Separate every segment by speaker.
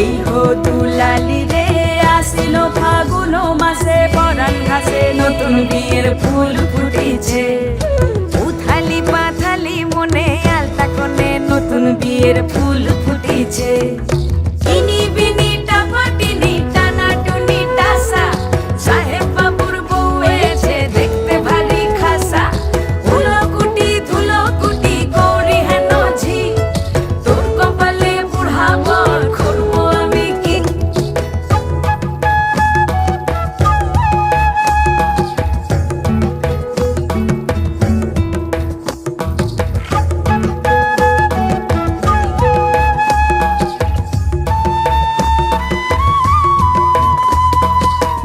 Speaker 1: এই হো দুলালি রে,
Speaker 2: আসিল ফাগুন মাসে নতুন বিয়ের ফুল ফুটিছে।
Speaker 1: উথালি পাথালি মনে আলতা কোণে নতুন বিয়ের ফুল ফুটিছে।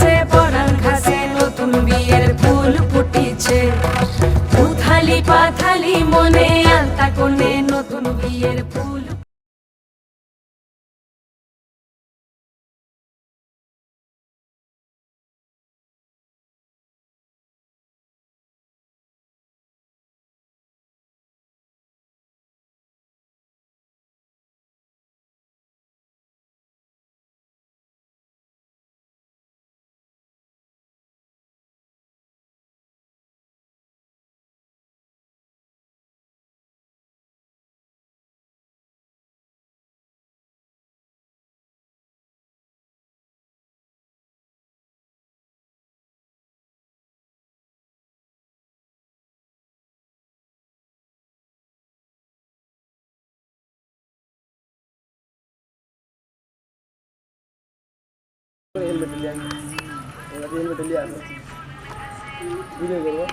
Speaker 1: মাসে পরাণ ঘাসে নতুন বিয়ের ফুল ফুটিছে। উথালি পাথালি মনে আলতা কোণে নতুন বিয়ের ফুল
Speaker 3: হেলমেট লিয়ে আসবো হেলমেট লিয়ে আসবো ভিডিও করবো